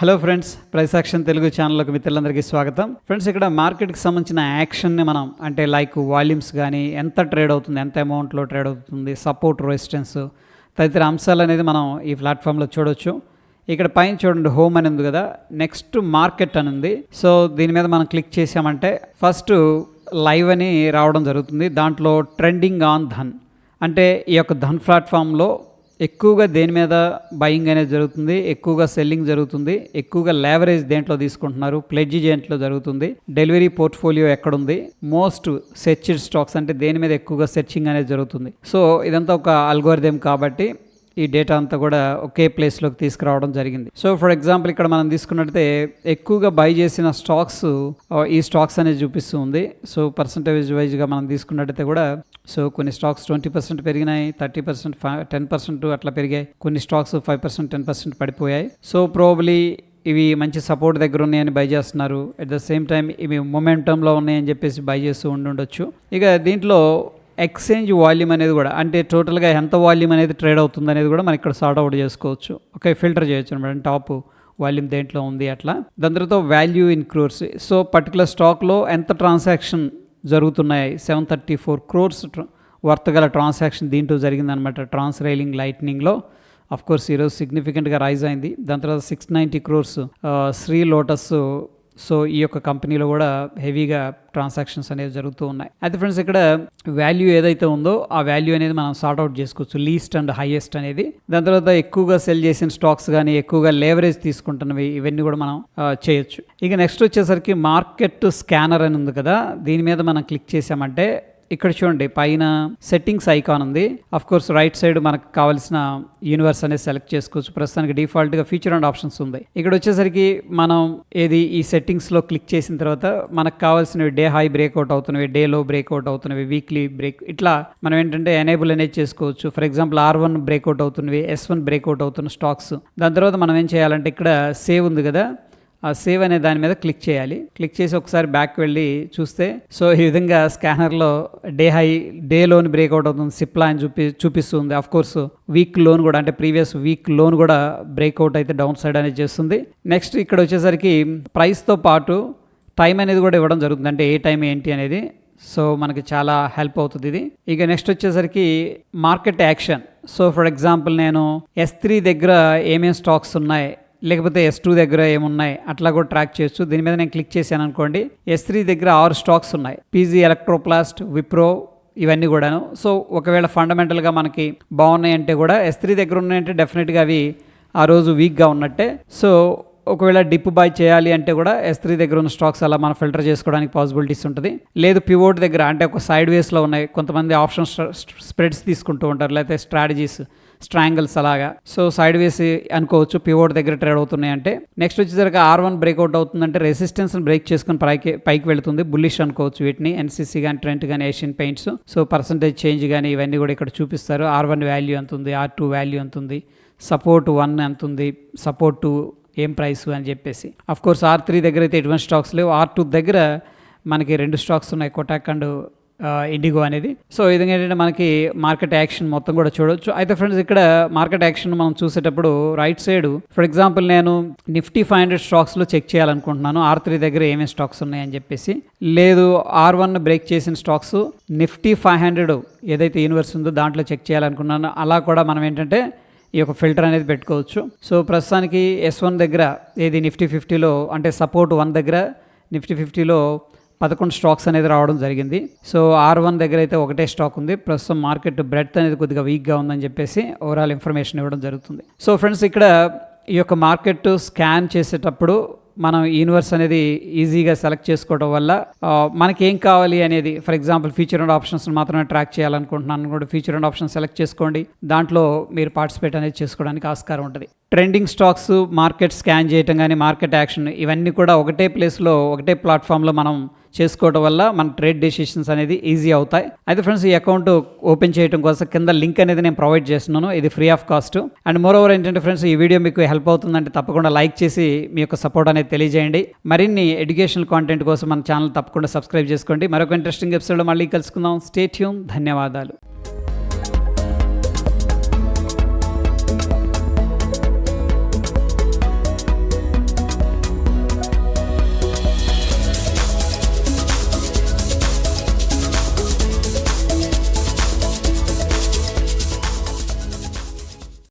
Hello friends price action Telugu ఛానల్కి మిత్రులందరికీ స్వాగతం. ఫ్రెండ్స్ ఇక్కడ మార్కెట్కి సంబంధించిన యాక్షన్ని మనం అంటే లైక్ వాల్యూమ్స్ కానీ ఎంత ట్రేడ్ అవుతుంది ఎంత అమౌంట్లో ట్రేడ్ అవుతుంది సపోర్ట్ రెసిస్టెన్స్ తదితర అంశాలు అనేది మనం ఈ ప్లాట్ఫామ్లో చూడొచ్చు. ఇక్కడ పైన చూడండి హోమ్ అని ఉంది కదా నెక్స్ట్ మార్కెట్ అని ఉంది. సో దీని మీద మనం క్లిక్ చేసామంటే ఫస్ట్ లైవ్ అని రావడం జరుగుతుంది. దాంట్లో ట్రెండింగ్ ఆన్ ధన్. అంటే ఈ యొక్క ధన్ ప్లాట్ఫామ్లో ఎక్కువగా దేని మీద బయింగ్ అనేది జరుగుతుంది ఎక్కువగా సెల్లింగ్ జరుగుతుంది ఎక్కువగా లేవరేజ్ దేంట్లో తీసుకుంటున్నారు ప్లెడ్జ్ దేంట్లో జరుగుతుంది డెలివరీ పోర్ట్ఫోలియో ఎక్కడుంది మోస్ట్ సెర్చ్డ్ స్టాక్స్ అంటే దేని మీద ఎక్కువగా సెర్చింగ్ అనేది జరుగుతుంది. సో ఇదంతా ఒక అల్గోరిథం కాబట్టి ఈ డేటా అంతా కూడా ఒకే ప్లేస్లోకి తీసుకురావడం జరిగింది. సో ఫర్ ఎగ్జాంపుల్ ఇక్కడ మనం తీసుకున్నట్టే ఎక్కువగా బై చేసిన స్టాక్స్ ఈ స్టాక్స్ అనేది చూపిస్తూ ఉంది. సో పర్సంటేజ్ వైజ్గా మనం తీసుకున్నట్టయితే కూడా సో కొన్ని స్టాక్స్ ట్వంటీ పర్సెంట్ పెరిగినాయి థర్టీ పర్సెంట్ టెన్ పర్సెంట్ అట్లా పెరిగాయి. కొన్ని stocks five percent ten percent పడిపోయాయి. సో ప్రోబ్లీ ఇవి మంచి సపోర్ట్ దగ్గర ఉన్నాయని బై చేస్తున్నారు. అట్ ద సేమ్ టైం ఇవి మొమెంటంలో ఉన్నాయని చెప్పేసి బై చేస్తూ ఉండుండొచ్చు. ఇక దీంట్లో ఎక్స్చేంజ్ వాల్యూమ్ అనేది కూడా అంటే టోటల్గా ఎంత వాల్యూమ్ అనేది ట్రేడ్ అవుతుంది అనేది కూడా మనం ఇక్కడ సార్ట్ అవుట్ చేసుకోవచ్చు. ఓకే ఫిల్టర్ చేయొచ్చు అనమాట. టాప్ వాల్యూమ్ దేంట్లో ఉంది అట్లా. దాని తర్వాత value in crores so particular స్టాక్లో ఎంత ట్రాన్సాక్షన్ జరుగుతున్నాయి? Seven thirty four crores worth గల ట్రాన్సాక్షన్ దీంట్లో జరిగిందనమాట ట్రాన్స్ రైలింగ్ లైట్నింగ్లో. అఫ్ కోర్స్ ఈరోజు సిగ్నిఫికెంట్గా రైజ్ అయింది. దాని తర్వాత six ninety crores Shri lotus so ఈ యొక్క కంపెనీలో కూడా హెవీగా ట్రాన్సాక్షన్స్ అనేవి జరుగుతూ ఉన్నాయి. అయితే ఫ్రెండ్స్ ఇక్కడ వాల్యూ ఏదైతే ఉందో ఆ వాల్యూ అనేది మనం సార్ట్ అవుట్ చేసుకోవచ్చు లీస్ట్ అండ్ హైయెస్ట్ అనేది. దాని తర్వాత ఎక్కువగా సెల్ చేసిన స్టాక్స్ కానీ ఎక్కువగా లేవరేజ్ తీసుకుంటున్నవి ఇవన్నీ కూడా మనం చేయొచ్చు. ఇక నెక్స్ట్ వచ్చేసరికి మార్కెట్ స్కానర్ అని ఉంది కదా దీని మీద మనం క్లిక్ చేసామంటే ఇక్కడ చూడండి పైన సెట్టింగ్స్ ఐకాన్ ఉంది. అఫ్ కోర్స్ రైట్ సైడ్ మనకు కావాల్సిన యూనివర్స్ అనేది సెలెక్ట్ చేసుకోవచ్చు. ప్రస్తుతానికి డిఫాల్ట్గా ఫీచర్ అండ్ ఆప్షన్స్ ఉంది. ఇక్కడ వచ్చేసరికి మనం ఏది ఈ సెట్టింగ్స్లో క్లిక్ చేసిన తర్వాత మనకు కావాల్సినవి డే హై బ్రేక్అవుట్ అవుతున్నవి డే లో బ్రేక్అవుట్ అవుతున్నవి వీక్లీ బ్రేక్ ఇట్లా మనం ఏంటంటే ఎనేబుల్ అనేది చేసుకోవచ్చు. For example R one breakout అవుతున్నవి S one breakout అవుతున్న స్టాక్స్ దాని తర్వాత మనం ఏం చేయాలంటే ఇక్కడ సేవ్ ఉంది కదా. ఆ సేవ్ అనే దాని మీద క్లిక్ చేయాలి. క్లిక్ చేసి ఒకసారి బ్యాక్ వెళ్ళి చూస్తే సో ఈ విధంగా స్కానర్లో డే హై డే లోన్ బ్రేక్అవుట్ అవుతుంది సిప్లా అని చూపి చూపిస్తుంది. అఫ్ కోర్స్ వీక్ లోన్ కూడా అంటే ప్రీవియస్ వీక్ లోన్ కూడా బ్రేక్అవుట్ అయితే డౌన్ సైడ్ అనేది చేస్తుంది. నెక్స్ట్ ఇక్కడ వచ్చేసరికి ప్రైస్తో పాటు టైం అనేది కూడా ఇవ్వడం జరుగుతుంది. అంటే ఏ టైం ఏంటి అనేది. సో మనకి చాలా హెల్ప్ అవుతుంది ఇది. ఇక నెక్స్ట్ వచ్చేసరికి market action so for example నేను ఎస్ త్రీ దగ్గర ఏమేమి స్టాక్స్ ఉన్నాయి? లేకపోతే ఎస్ టూ దగ్గర ఏమున్నాయి అట్లా కూడా ట్రాక్ చేయొచ్చు. దీని మీద నేను క్లిక్ చేశాను అనుకోండి. ఎస్ త్రీ దగ్గర ఆరు స్టాక్స్ ఉన్నాయి. పీజీ ఎలక్ట్రోప్లాస్ట్ విప్రో ఇవన్నీ కూడాను. సో ఒకవేళ ఫండమెంటల్గా మనకి బాగున్నాయి అంటే కూడా ఎస్ త్రీ దగ్గర ఉన్నాయంటే డెఫినెట్గా అవి ఆ రోజు వీక్గా ఉన్నట్టే. సో ఒకవేళ డిప్ బై చేయాలి అంటే కూడా ఎస్ త్రీ దగ్గర ఉన్న స్టాక్స్ అలా మనం ఫిల్టర్ చేసుకోవడానికి పాసిబిలిటీస్ ఉంటుంది. లేదు పివోట్ దగ్గర అంటే ఒక సైడ్ వేస్లో ఉన్నాయి. కొంతమంది ఆప్షన్ స్ప్రెడ్స్ తీసుకుంటూ ఉంటారు లేకపోతే స్ట్రాటజీస్ స్ట్రాంగిల్స్ అలాగా. సో సైడ్ వేస్ అనుకోవచ్చు పివోట్ దగ్గర ట్రేడ్ అవుతున్నాయి అంటే. నెక్స్ట్ వచ్చేసరికి ఆర్ వన్ బ్రేక్అవుట్ అవుతుందంటే రెసిస్టెన్స్ బ్రేక్ చేసుకుని పైకి పైకి వెళుతుంది. బుల్లిష్ అనుకోవచ్చు వీటిని. ఎన్సీసీ కానీ ట్రెంట్ కానీ Asian paints. So percentage change కానీ ఇవన్నీ కూడా ఇక్కడ చూపిస్తారు. ఆర్ వన్ వాల్యూ ఎంత ఉంది? ఆర్ టూ వాల్యూ ఎంత ఉంది? సపోర్ట్ వన్ ఎంత ఉంది? సపోర్ట్ టూ ఏం ప్రైస్ అని చెప్పేసి. అఫ్ కోర్స్ ఆర్ త్రీ దగ్గర అయితే ఎటువంటి స్టాక్స్ లేవు. ఆర్ టూ దగ్గర మనకి రెండు స్టాక్స్ ఉన్నాయి. కొటాక్ అండ్ ఇండిగో అనేది. సో ఈ విధంగా ఏంటంటే మనకి మార్కెట్ యాక్షన్ మొత్తం కూడా చూడొచ్చు. అయితే ఫ్రెండ్స్ ఇక్కడ మార్కెట్ యాక్షన్ మనం చూసేటప్పుడు రైట్ సైడ్ ఫర్ ఎగ్జాంపుల్ నేను నిఫ్టీ ఫైవ్ హండ్రెడ్ స్టాక్స్లో చెక్ చేయాలనుకుంటున్నాను. ఆర్ త్రీ దగ్గర ఏమేమి స్టాక్స్ ఉన్నాయని చెప్పేసి. లేదు ఆర్ వన్ బ్రేక్ చేసిన స్టాక్స్ నిఫ్టీ ఫైవ్ హండ్రెడ్ ఏదైతే యూనివర్స్ ఉందో దాంట్లో చెక్ చేయాలనుకున్నాను అలా కూడా మనం ఏంటంటే ఈ యొక్క ఫిల్టర్ అనేది పెట్టుకోవచ్చు. సో ప్రస్తుతానికి ఎస్ వన్ దగ్గర ఏది నిఫ్టీ ఫిఫ్టీలో అంటే సపోర్ట్ వన్ దగ్గర నిఫ్టీ ఫిఫ్టీలో పదకొండు స్టాక్స్ అనేది రావడం జరిగింది. సో ఆర్ వన్ దగ్గర అయితే ఒకటే స్టాక్ ఉంది. ప్రస్తుతం మార్కెట్ బ్రెడ్ అనేది కొద్దిగా వీక్గా ఉందని చెప్పేసి ఓవరాల్ ఇన్ఫర్మేషన్ ఇవ్వడం జరుగుతుంది. సో ఫ్రెండ్స్ ఇక్కడ ఈ యొక్క మార్కెట్ స్కాన్ చేసేటప్పుడు మనం యూనివర్స్ అనేది ఈజీగా సెలెక్ట్ చేసుకోవడం వల్ల మనకేం మనకి ఏం కావాలి అనేది for example future and options మాత్రమే ట్రాక్ చేయాలనుకుంటున్నాను. కూడా ఫ్యూచర్ అండ్ ఆప్షన్ సెలెక్ట్ చేసుకోండి. దాంట్లో మీరు పార్టిసిపేట్ అనేది చేసుకోవడానికి ఆస్కారం ఉంటుంది. ట్రెండింగ్ స్టాక్స్ మార్కెట్ స్కాన్ చేయటం కానీ మార్కెట్ యాక్షన్ ఇవన్నీ కూడా ఒకటే ప్లేస్లో ఒకటే ప్లాట్ఫామ్లో మనం చేసుకోవడం వల్ల మన ట్రేడ్ డెసిషన్స్ అనేది ఈజీ అవుతాయి. అయితే ఫ్రెండ్స్ ఈ అకౌంట్ ఓపెన్ చేయడం కోసం కింద లింక్ అనేది నేను ప్రొవైడ్ చేస్తున్నాను. ఇది free of cost. And moreover ఏంటంటే ఫ్రెండ్స్ ఈ వీడియో మీకు హెల్ప్ అవుతుందంటే తప్పకుండా లైక్ చేసి మీ యొక్క సపోర్ట్ అనేది తెలియజేయండి. మరిన్ని ఎడ్యుకేషనల్ కాంటెంట్ కోసం మన ఛానల్ తప్పకుండా సబ్స్క్రైబ్ చేసుకోండి. మరొక ఇంట్రెస్టింగ్ ఎపిసోడ్ మళ్ళీ కలుసుకుందాం. స్టేట్యూమ్ ధన్యవాదాలు.